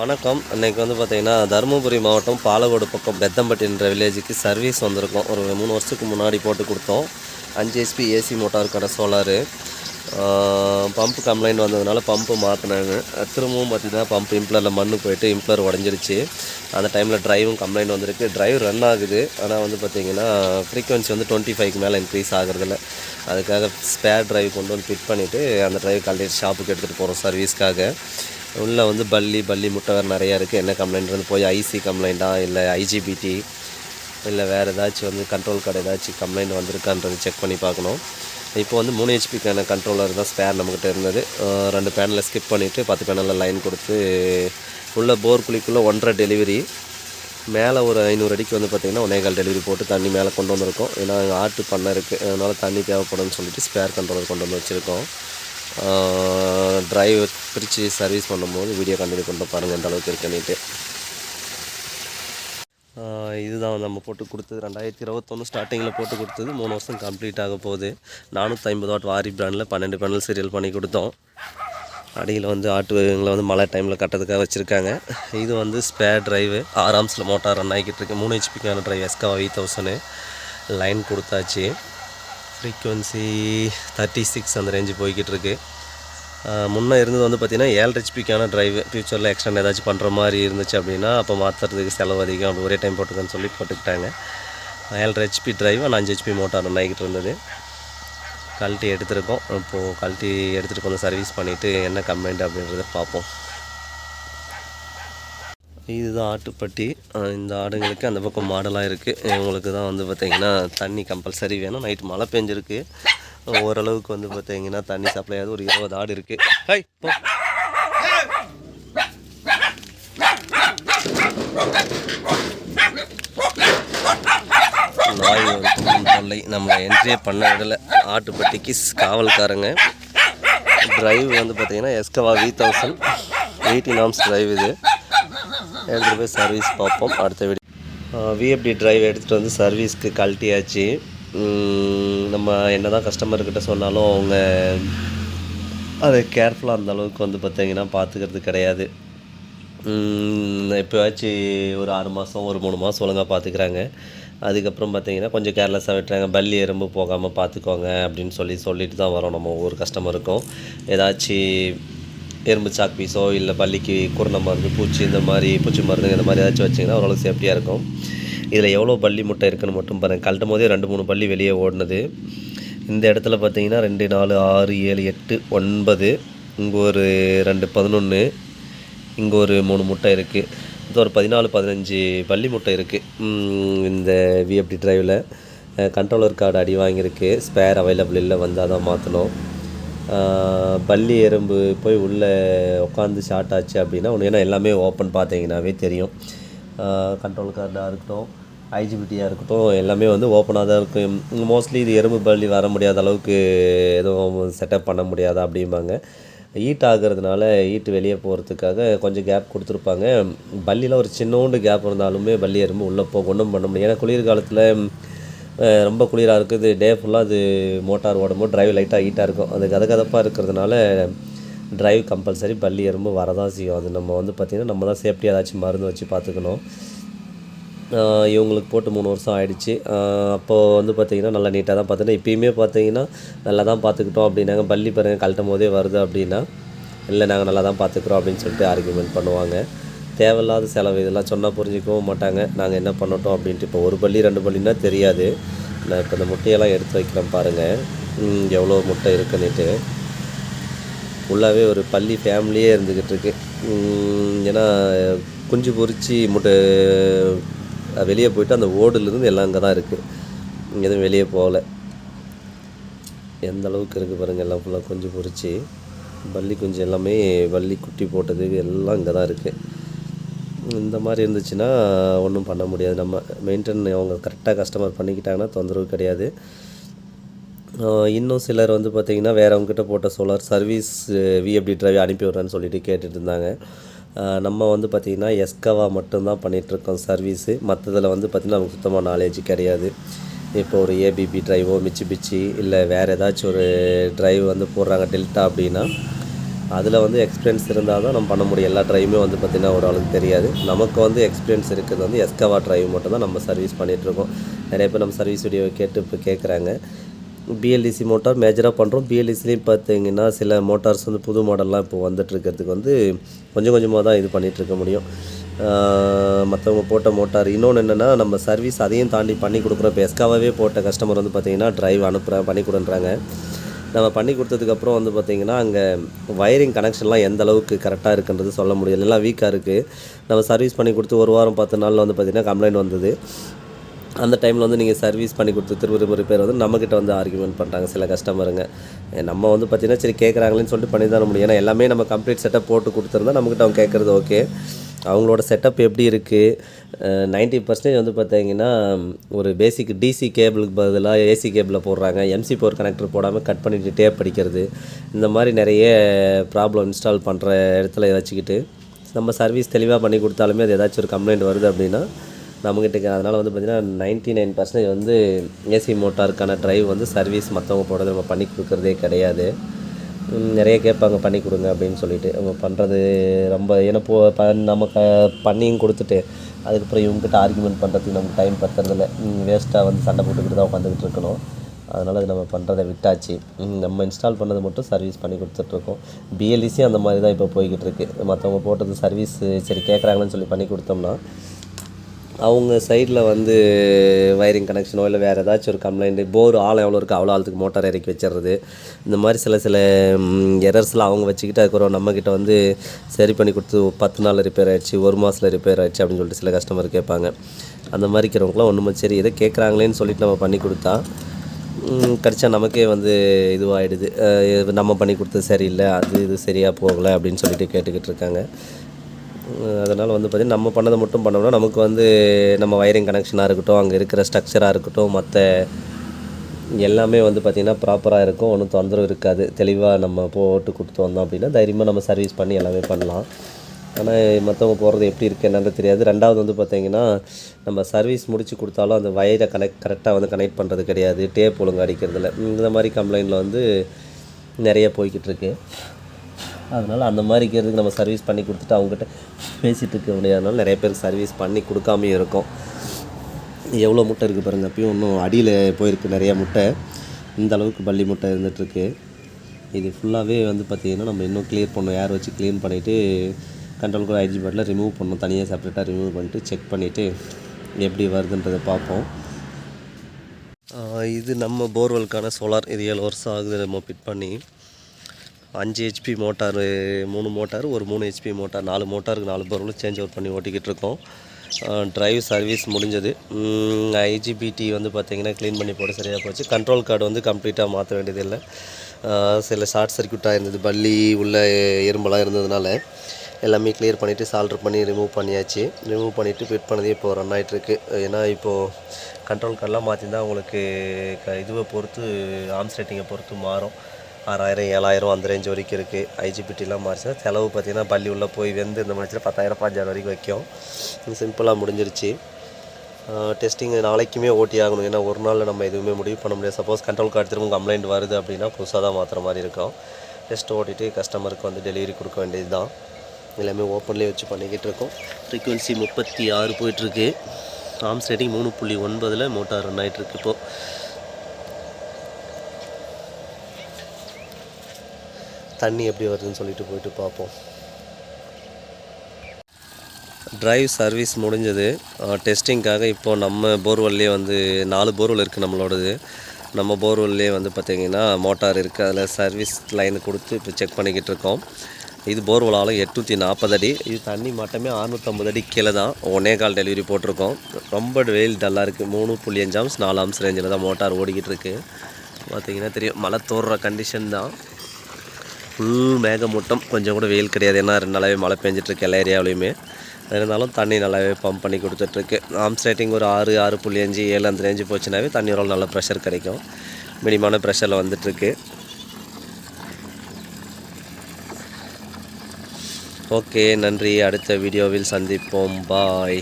வணக்கம். இன்றைக்கி வந்து பார்த்திங்கன்னா தருமபுரி மாவட்டம் பாலக்கோடு பக்கம் பெத்தம்பட்டின்ற வில்லேஜுக்கு சர்வீஸ் வந்திருக்கோம். ஒரு மூணு வருஷத்துக்கு முன்னாடி போட்டு கொடுத்தோம். அஞ்சு ஹெச்பி ஏசி மோட்டாருக்கான சோலாரு. பம்ப் கம்ப்ளைண்ட் வந்ததுனால பம்பு மாற்றினாங்க திரும்பவும் பார்த்தீங்கன்னா பம்ப் இம்ப்ளரில் மண்ணு போயிட்டு இம்ப்ளர் உடஞ்சிருச்சு. அந்த டைமில் டிரைவும் கம்ப்ளைண்ட் வந்திருக்கு. டிரைவ் ரன் ஆகுது. ஆனால் வந்து பார்த்தீங்கன்னா ஃப்ரீக்வன்சி வந்து டுவெண்ட்டி ஃபைவ்க்கு மேலே இன்க்ரீஸ் ஆகிறதில்ல. அதுக்காக ஸ்பேர் டிரைவ் கொண்டு வந்து ஃபிட் பண்ணிவிட்டு அந்த டிரைவ் கல்டி ஷாப்புக்கு எடுத்துகிட்டு போகிறோம் சர்வீஸ்க்காக உள்ளே வந்து பல்லி பல்லி முட்டை வேறு நிறையா இருக்குது என்ன கம்ப்ளைண்ட் வந்து போய் ஐசி கம்ப்ளைண்ட்டா இல்லை ஐஜிபிடி இல்லை வேறு ஏதாச்சும் வந்து கண்ட்ரோல் கார்டு ஏதாச்சும் கம்ப்ளைண்ட் வந்திருக்கான்றது செக் பண்ணி பார்க்கணும். இப்போ வந்து மூணு ஹெச்பிக்கான கண்ட்ரோலர் தான் ஸ்பேர் நம்மக்கிட்ட இருந்தது. ரெண்டு பேனலை ஸ்கிப் பண்ணிவிட்டு பத்து பேனலில் லைன் கொடுத்து உள்ள போர் குழிக்குள்ளே ஒன்றரை டெலிவரி மேலே ஒரு ஐநூறு அடிக்கு வந்து பார்த்திங்கன்னா ஒன்னேகால் டெலிவரி போட்டு தண்ணி மேலே கொண்டு வந்திருக்கோம். ஏன்னா அங்கே ஆட்டு பண்ணை இருக்குது அதனால் தண்ணி தேவைப்படும்னு சொல்லிட்டு ஸ்பேர் கண்ட்ரோலர் கொண்டு வந்து வச்சுருக்கோம். டிரைவ் பிரித்து சர்வீஸ் பண்ணும்போது வீடியோ கண்டினியூ கொண்டு பாருங்கள் எந்த அளவுக்கு இருக்குன்னுட்டு இதுதான் நம்ம போட்டு கொடுத்தது. ரெண்டாயிரத்தி இருபத்தொன்று ஸ்டார்டிங்கில் போட்டு கொடுத்தது. மூணு வருஷம் கம்ப்ளீட் ஆக போகுது. நானூற்றி ஐம்பது வாட் வாரி பிராண்டில் பன்னெண்டு பேனல் சீரியல் பண்ணி கொடுத்தோம். அடியில் வந்து ஆட்டுங்களை வந்து மழை டைமில் கட்டுறதுக்காக வச்சுருக்காங்க. இது வந்து ஸ்பேர் டிரைவு ஆராம்ஸில் மோட்டார் ரன் ஆகிக்கிட்டு இருக்கு. மூணு ஹெச்பிக்கான டிரைவ் எஸ்கா எயிட் தௌசண்ட் லைன் கொடுத்தாச்சு. ஃப்ரீக்குவன்சி தேர்ட்டி சிக்ஸ் அந்த ரேஞ்சு போய்கிட்டு இருக்கு முன்னே இருந்தது வந்து பார்த்திங்கன்னா ஏழு ஹெச்பிக்கான டிரைவ் ஃப்யூச்சரில் எக்ஸ்டெண்ட் ஏதாச்சும் பண்ணுற மாதிரி இருந்துச்சு அப்படின்னா அப்போ மாற்றுறதுக்கு செலவு அதிகம் அப்படி ஒரே டைம் போட்டுக்கன்னு சொல்லி போட்டுக்கிட்டாங்க. ஏழு ஹெச்பி டிரைவ் அண்ட் அஞ்சு ஹெச்பி மோட்டார் ஒன்று ஆகிட்டு இருந்தது. கழட்டி எடுத்திருக்கோம். இப்போது கழட்டி எடுத்துகிட்டு கொஞ்சம் சர்வீஸ் பண்ணிவிட்டு என்ன கம்ப்ளைண்ட் அப்படின்றத பார்ப்போம். இதுதான் ஆட்டுப்பட்டி. இந்த ஆடுங்களுக்கு அந்த பக்கம் மாடலாக இருக்குது இவங்களுக்கு தான் வந்து பார்த்திங்கன்னா தண்ணி கம்பல்சரி வேணும். நைட் மழை பெஞ்சிருக்கு. ஓரளவுக்கு வந்து பார்த்திங்கன்னா தண்ணி சப்ளை ஆகுது. ஒரு இருபது ஆடு இருக்குது ஹை போ. நாய் தொல்லை நம்மளை என்ட்ரியே பண்ண விடலை. ஆட்டுப்பட்டிக்கு காவல்காரங்க. டிரைவ் வந்து பார்த்திங்கன்னா எஸ்கவா வி தௌசண்ட் எயிட்டி நாம்ஸ் டிரைவ் இது. எடுத்துகிட்டு போய் சர்வீஸ் பார்ப்போம். அடுத்த வீடியோ விஎஃப்டி டிரைவ் எடுத்துகிட்டு வந்து சர்வீஸ்க்கு கழட்டியாச்சு. நம்ம என்ன தான் கஸ்டமர்கிட்ட சொன்னாலும் அவங்க அது கேர்ஃபுல்லாக அந்த அளவுக்கு வந்து பார்த்திங்கன்னா பார்த்துக்கிறது கிடையாது. எப்போயாச்சும் ஒரு ஆறு மாதம் ஒரு மூணு மாதம் ஒழுங்காக பார்த்துக்கிறாங்க அதுக்கப்புறம் பார்த்தீங்கன்னா கொஞ்சம் கேர்லெஸ்ஸாக விட்டுறாங்க. பல்லி எறும்பு போகாமல் பார்த்துக்கோங்க அப்படின்னு சொல்லி சொல்லிட்டு தான் வரோம் நம்ம ஒவ்வொரு கஸ்டமருக்கும் ஏதாச்சும் எறும்பு சாக் பீஸோ இல்லை பள்ளிக்கு குருணை மருந்து பூச்சி இந்த மாதிரி பூச்சி மருந்து இந்த மாதிரி ஏதாச்சும் வச்சிங்கன்னா ஓரளவு சேஃப்டியாக இருக்கும். இதில் எவ்வளோ பள்ளி முட்டை இருக்குன்னு மட்டும் பாருங்கள் கழட்டும் போதே ரெண்டு மூணு பள்ளி வெளியே ஓடினது. இந்த இடத்துல பார்த்தீங்கன்னா ரெண்டு நாலு ஆறு ஏழு எட்டு ஒன்பது இங்கே ஒரு ரெண்டு பதினொன்று இங்கே ஒரு மூணு முட்டை இருக்குது இது ஒரு பதினாலு பதினஞ்சு பள்ளி முட்டை இருக்குது இந்த விஎப்டி டிரைவில் கண்ட்ரோலர் கார்டு அடி வாங்கியிருக்கு. ஸ்பேர் அவைலபிள் இல்லை வந்தால் தான் மாற்றணும் பல்லி எறும்பு போய் உள்ளே உட்காந்து ஷார்ட் ஆச்சு அப்படின்னா ஒன்று ஏன்னா எல்லாமே ஓப்பன் பார்த்தீங்கன்னாவே தெரியும். கண்ட்ரோல் கார்டாக இருக்கட்டும் ஐஜிபிடியாக இருக்கட்டும் எல்லாமே வந்து ஓப்பனாக தான் இருக்கும். மோஸ்ட்லி இது எறும்பு பள்ளி வர முடியாத அளவுக்கு எதுவும் செட்டப் பண்ண முடியாதா அப்படிம்பாங்க. ஈட் ஆகிறதுனால ஈட்டு வெளியே போகிறதுக்காக கொஞ்சம் கேப் கொடுத்துருப்பாங்க. பள்ளியில் ஒரு சின்னோண்டு கேப் இருந்தாலுமே பள்ளி எறும்பு உள்ளே போக ஒன்றும் பண்ண முடியும் ஏன்னா குளிர்காலத்தில் ரொம்ப குளிராக இருக்குது. டே ஃபுல்லாக அது மோட்டார் ஓடும்போது ட்ரைவ் லைட்டாக ஹீட்டாக இருக்கும். அது கதகதப்பாக இருக்கிறதுனால ட்ரைவ் கம்பல்சரி பள்ளி எறும்பு வரதான் செய்யும். அது நம்ம வந்து பார்த்திங்கன்னா நம்ம தான் சேஃப்டியாக ஏதாச்சும் மருந்து வச்சு பார்த்துக்கணும் இவங்களுக்கு போட்டு மூணு வருஷம் ஆயிடுச்சு. அப்போது வந்து பார்த்திங்கன்னா நல்லா நீட்டாக தான் பார்த்துட்டோம் இப்போயுமே பார்த்தீங்கன்னா நல்லா தான் பார்த்துக்கிட்டோம் அப்படின்னாங்க பள்ளி பாருங்கள் கழட்டும் போதே வருது அப்படின்னா இல்லை நாங்கள் நல்லா தான் பார்த்துக்குறோம் அப்படின்னு சொல்லிட்டு ஆர்குமெண்ட் பண்ணுவாங்க. தேவையில்லாத செலவு இதெல்லாம் சொன்னால் புரிஞ்சிக்கவும் மாட்டாங்க. நாங்கள் என்ன பண்ணட்டும் அப்படின்ட்டு இப்போ ஒரு பள்ளி ரெண்டு பள்ளின்னா தெரியாது. நான் இப்போ இந்த முட்டையெல்லாம் எடுத்து வைக்கிறேன் பாருங்கள் எவ்வளோ முட்டை இருக்குன்னுட்டு. ஃபுல்லாகவே ஒரு பள்ளி ஃபேமிலியே இருந்துக்கிட்டு இருக்கு. ஏன்னா குஞ்சு பொறிச்சி முட்டை வெளியே போயிட்டு அந்த ஓடுலேருந்து எல்லாம் அங்கே தான் இருக்குது எதுவும் வெளியே போகல. எந்த அளவுக்கு இருக்குது பாருங்கள் எல்லாம் ஃபுல்லாக குஞ்சு பொறிச்சி பள்ளி குஞ்சு எல்லாமே பள்ளி குட்டி போட்டது எல்லாம் இங்கே தான் இருக்குது இந்த மாதிரி இருந்துச்சுன்னா ஒன்றும் பண்ண முடியாது. நம்ம மெயின்டைன் அவங்க கரெக்டாக கஸ்டமர் பண்ணிக்கிட்டாங்கன்னா தொந்தரவு கிடையாது. இன்னும் சிலர் வந்து பார்த்திங்கன்னா வேறவங்ககிட்ட போட்ட சோலார் சர்வீஸ் விஎப்டி டிரைவ் அனுப்பி விட்றேன்னு சொல்லிட்டு கேட்டுட்டு இருந்தாங்க. நம்ம வந்து பார்த்திங்கன்னா எஸ்கவா மட்டும்தான் பண்ணிகிட்ருக்கோம் சர்வீஸு மற்றதில் வந்து பார்த்திங்கன்னா நமக்கு சுத்தமாக நாலேஜ் கிடையாது. இப்போ ஒரு ஏபிபி டிரைவோ மிச்சி பிச்சி இல்லை வேறு ஏதாச்சும் ஒரு டிரைவ் வந்து போடுறாங்க டெல்டா அப்படின்னா அதில் வந்து எக்ஸ்பீரியன்ஸ் இருந்தால் தான் நம்ம பண்ண முடியும். எல்லா ட்ரைவுமே வந்து பார்த்திங்கன்னா ஒரு ஆளுக்கு தெரியாது. நமக்கு வந்து எக்ஸ்பீரியன்ஸ் இருக்கிறது வந்து எஸ்கவா ட்ரைவ் மட்டும் தான் நம்ம சர்வீஸ் பண்ணிகிட்ருக்கோம் நிறைய பேர் நம்ம சர்வீஸ் வீடியோ கேட்டு இப்போ கேட்குறாங்க பிஎல்டிசி மோட்டார் மேஜராக பண்ணுறோம் பிஎல்டிசிலையும் பார்த்தீங்கன்னா சில மோட்டார்ஸ் வந்து புது மாடல்லாம் இப்போ வந்துட்டுருக்கிறதுக்கு வந்து கொஞ்சம் கொஞ்சமாக தான் இது பண்ணிகிட்ருக்க முடியும். மற்றவங்க போட்ட மோட்டார் இன்னொன்று என்னென்னா நம்ம சர்வீஸ் அதையும் தாண்டி பண்ணி கொடுக்குறோம் இப்போ எஸ்காவே போட்ட கஸ்டமர் வந்து பார்த்திங்கன்னா ட்ரைவ் அனுப்புகிறேன் பண்ணி கொடுன்றாங்க. நம்ம பண்ணி கொடுத்ததுக்கப்புறம் வந்து பார்த்திங்கன்னா அங்கே வயரிங் கனெக்ஷன்லாம் எந்த அளவுக்கு கரெக்டாக இருக்குன்றது சொல்ல முடியல. எல்லாம் வீக்காக இருக்குது நம்ம சர்வீஸ் பண்ணி கொடுத்து ஒரு வாரம் பத்து நாளில் வந்து பார்த்திங்கன்னா கம்ப்ளைண்ட் வந்தது. அந்த டைமில் வந்து நீங்கள் சர்வீஸ் பண்ணி கொடுத்து திரும்ப ரிப்பேர் வந்து நம்மக்கிட்ட வந்து ஆர்குமெண்ட் பண்ணுறாங்க சில கஸ்டமருங்க நம்ம வந்து பார்த்திங்கன்னா சரி கேட்குறாங்களேன்னு சொல்லிட்டு பண்ணி தான் முடியும் ஏன்னா எல்லாமே நம்ம கம்ப்ளீட் செட்டப் போட்டு கொடுத்துருந்தா நம்மக்கிட்ட அவங்க கேட்குறது ஓகே அவங்களோட செட்டப் எப்படி இருக்குது நைன்ட்டி பர்சன்டேஜ் வந்து பார்த்தீங்கன்னா ஒரு பேசிக் டிசி கேபிளுக்கு பதிலாக ஏசி கேபிளில் போடுறாங்க. எம்சி பவர் கனெக்டர் போடாமல் கட் பண்ணிட்டு டேப் படிக்கிறது இந்த மாதிரி நிறைய ப்ராப்ளம் இன்ஸ்டால் பண்ணுற இடத்துல வச்சுக்கிட்டு நம்ம சர்வீஸ் தெளிவாக பண்ணி கொடுத்தாலுமே அது ஏதாச்சும் ஒரு கம்ப்ளைண்ட் வருது அப்படின்னா நம்மக்கிட்ட அதனால் வந்து பார்த்திங்கன்னா நைன்ட்டி நைன் பர்சன்டேஜ் வந்து ஏசி மோட்டாருக்கான ட்ரைவ் வந்து சர்வீஸ் மற்றவங்க போடுறது நம்ம பண்ணி கொடுக்குறதே கிடையாது. நிறைய கேட்பாங்க பண்ணி கொடுங்க அப்படின்னு சொல்லிட்டு. அவங்க பண்ணுறது ரொம்ப ஏன்னா போ ப நம்ம க பண்ணியும் கொடுத்துட்டு அதுக்கப்புறம் இவங்ககிட்ட ஆர்குமெண்ட் பண்ணுறதுக்கு நமக்கு டைம் பத்துறதில்ல. வேஸ்ட்டாக வந்து சண்டை போட்டுக்கிட்டு தான் உட்காந்துக்கிட்டு இருக்கணும். அதனால் அது நம்ம பண்ணுறதை விட்டாச்சு. நம்ம இன்ஸ்டால் பண்ணது மட்டும் சர்வீஸ் பண்ணி கொடுத்துட்ருக்கோம் பிஎல்இசி அந்த மாதிரி தான் இப்போ போய்கிட்டு இருக்குது மற்றவங்க போட்டது சர்வீஸ் சரி கேட்குறாங்கன்னு சொல்லி பண்ணி கொடுத்தோம்னா அவங்க சைடில் வந்து வயரிங் கனெக்ஷனோ இல்லை வேறு ஏதாச்சும் ஒரு கம்ப்ளைண்ட்டு போர் ஆழம் எவ்வளோ இருக்குது அவ்வளோ ஆழத்துக்கு மோட்டார் இறக்கி வச்சிடுறது. இந்த மாதிரி சில சில எரர்ஸ்லாம் அவங்க வச்சுக்கிட்டு அதுக்கப்புறம் நம்மக்கிட்ட வந்து சரி பண்ணி கொடுத்து பத்து நாள் ரிப்பேர் ஆகிடுச்சு ஒரு மாதத்தில் ரிப்பேர் ஆகிடுச்சு அப்படின்னு சொல்லிட்டு சில கஸ்டமர் கேட்பாங்க. அந்த மாதிரி இருக்கிறவங்களாம் ஒன்றுமே சரி எதை கேட்குறாங்களேன்னு சொல்லிட்டு நம்ம பண்ணி கொடுத்தா கடிச்சா நமக்கே வந்து இதுவாகிடுது நம்ம பண்ணி கொடுத்தது சரியில்லை அது இது சரியாக போகலை அப்படின்னு சொல்லிட்டு கேட்டுக்கிட்டு இருக்காங்க. அதனால் வந்து பார்த்திங்கன்னா நம்ம பண்ணதை மட்டும் பண்ணோம்னா நமக்கு வந்து நம்ம வயரிங் கனெக்ஷனாக இருக்கட்டும் அங்கே இருக்கிற ஸ்ட்ரக்சராக இருக்கட்டும் மற்ற எல்லாமே வந்து பார்த்திங்கன்னா ப்ராப்பராக இருக்கும். ஒன்றும் தொந்தரவு இருக்காது. தெளிவாக நம்ம போட்டு கொடுத்து வந்தோம் அப்படின்னா தைரியமாக நம்ம சர்வீஸ் பண்ணி எல்லாமே பண்ணலாம். ஆனால் மற்றவங்க போகிறது எப்படி இருக்குது என்னன்னு தெரியாது. ரெண்டாவது வந்து பார்த்திங்கன்னா நம்ம சர்வீஸ் முடித்து கொடுத்தாலும் அந்த வயரை கனெக்ட் கரெக்டாக வந்து கனெக்ட் பண்ணுறது கிடையாது. டேப் ஒழுங்கு அடிக்கிறதுல இந்த மாதிரி கம்ப்ளைண்டில் வந்து நிறைய போய்கிட்டுருக்கு அதனால் அந்த மாதிரி இருக்கிறதுக்கு நம்ம சர்வீஸ் பண்ணி கொடுத்துட்டு அவங்ககிட்ட பேசிகிட்டு இருக்க முடியாதனால நிறைய பேருக்கு சர்வீஸ் பண்ணி கொடுக்காமையும் இருக்கும். எவ்வளோ முட்டை இருக்குது பாருங்கள் அப்பயும் இன்னும் அடியில் போயிருக்கு நிறையா முட்டை. இந்த அளவுக்கு பள்ளி முட்டை இருந்துகிட்ருக்கு இது ஃபுல்லாகவே வந்து பார்த்திங்கன்னா நம்ம இன்னும் க்ளியர் பண்ணோம் ஏர் வச்சு க்ளீன் பண்ணிவிட்டு கண்ட்ரோல் கூட ஐஜி பாட்டில் ரிமூவ் பண்ணணும். தனியாக செப்பரேட்டாக ரிமூவ் பண்ணிட்டு செக் பண்ணிவிட்டு எப்படி வருதுன்றதை பார்ப்போம். இது நம்ம போர்வெலுக்கான சோலார் இது ஏழு வருஷம் ஆகுது நம்ம ஃபிட் பண்ணி. அஞ்சு ஹெச்பி மோட்டார் மூணு மோட்டார் ஒரு மூணு ஹெச்பி மோட்டார் நாலு மோட்டாருக்கு நாலு போர்வெலும் சேஞ்ச் அவுட் பண்ணி ஓட்டிக்கிட்டு இருக்கோம். ட்ரைவ் சர்வீஸ் முடிஞ்சது. ஐஜிபிடி வந்து பார்த்திங்கன்னா க்ளீன் பண்ணி போட சரியாக போச்சு. கண்ட்ரோல் கார்டு வந்து கம்ப்ளீட்டாக மாற்ற வேண்டியதில்லை. சில ஷார்ட் சர்க்யூட்டாக இருந்தது. பள்ளி உள்ள எறும்பெல்லாம் இருந்ததுனால எல்லாமே கிளியர் பண்ணிவிட்டு சால்டர் பண்ணி ரிமூவ் பண்ணியாச்சு. ரிமூவ் பண்ணிவிட்டு ஃபிட் பண்ணதே இப்போ ரன் ஆகிட்டுருக்கு ஏன்னா இப்போது கண்ட்ரோல் கார்டெலாம் மாற்றிருந்தா உங்களுக்கு க இதுவை பொறுத்து ஆர்ம்ஸ் ரேட்டிங்கை பொறுத்து மாறும். ஆறாயிரம் ஏழாயிரம் அந்த ரேஞ்ச் வரைக்கும் இருக்குது ஐஜிபிடிலாம் மாறிச்சுன்னா செலவு பார்த்தீங்கன்னா பள்ளி உள்ளே போய் வெந்து இந்த மாதிரி பத்தாயிரம் பாஞ்சாயிரம் வரைக்கும் வைக்கும். சிம்பிளாக முடிஞ்சிருச்சு. டெஸ்டிங் நாளைக்குமே ஓட்டி ஆகணும். ஏன்னா ஒரு நாளில் நம்ம எதுவுமே முடிவு பண்ண முடியாது. சப்போஸ் கண்ட்ரோல் கார்டு திரும்ப கம்ப்ளைண்ட் வருது அப்படின்னா புதுசாக தான் மாற்றுற மாதிரி இருக்கும். டெஸ்ட் ஓட்டிட்டு கஸ்டமருக்கு வந்து டெலிவரி கொடுக்க வேண்டியது தான் எல்லாமே ஓப்பன்லேயே வச்சு பண்ணிக்கிட்டு இருக்கோம். ஃப்ரீக்குவென்சி முப்பத்தி ஆறு போயிட்டுருக்கு ஆம்ஸ் ரேட்டிங் மூணு புள்ளி ஒன்பதில் மோட்டார் ரன் ஆகிட்டுருக்கு இப்போது தண்ணி எப்படி வருதுன்னு சொல்லிட்டு போயிட்டு பார்ப்போம். ட்ரைவ் சர்வீஸ் முடிஞ்சது. டெஸ்டிங்க்காக இப்போது நம்ம போர்வெல்லே வந்து நாலு போர்வெல் இருக்குது நம்மளோடது. நம்ம போர்வெல்லே வந்து பார்த்திங்கன்னா மோட்டார் இருக்குது அதில் சர்வீஸ் லைன் கொடுத்து இப்போ செக் பண்ணிக்கிட்டு இருக்கோம். இது போர்வெல் ஆழம் எட்நூற்றி நாற்பது அடி. இது தண்ணி மட்டுமே அறுநூற்றம்பது அடி கீழே தான் ஒன்னே கால் டெலிவரி போட்டிருக்கோம். ரொம்ப வெயில் டல்லாக இருக்குது மூணு புள்ளி அஞ்சு ஆம்ஸ் நாலு ஆம்ஸ் ரேஞ்சில் தான் மோட்டார் ஓடிக்கிட்டு இருக்குது பார்த்திங்கன்னா தெரியும் மழை தோறுற கண்டிஷன் தான். ஃபுல் மேகமூட்டம் கொஞ்சம் கூட வெயில் கிடையாது. ஏன்னா ரெண்டு நாளாவே மழை பெஞ்சிட்ருக்கு எல்லா ஏரியாவிலையுமே. இருந்தாலும் தண்ணி நல்லாவே பம்ப் பண்ணி கொடுத்துட்ருக்கு. ஆம்ஸ் ரேட்டிங் ஒரு ஆறு ஆறு புள்ளி அஞ்சு ஏழு அந்த ரேஞ்சு போச்சுனாவே தண்ணி ஓரளவு நல்ல ப்ரெஷர் கிடைக்கும். மினிமான ப்ரெஷரில் வந்துட்டுருக்கு ஓகே நன்றி. அடுத்த வீடியோவில் சந்திப்போம். பாய்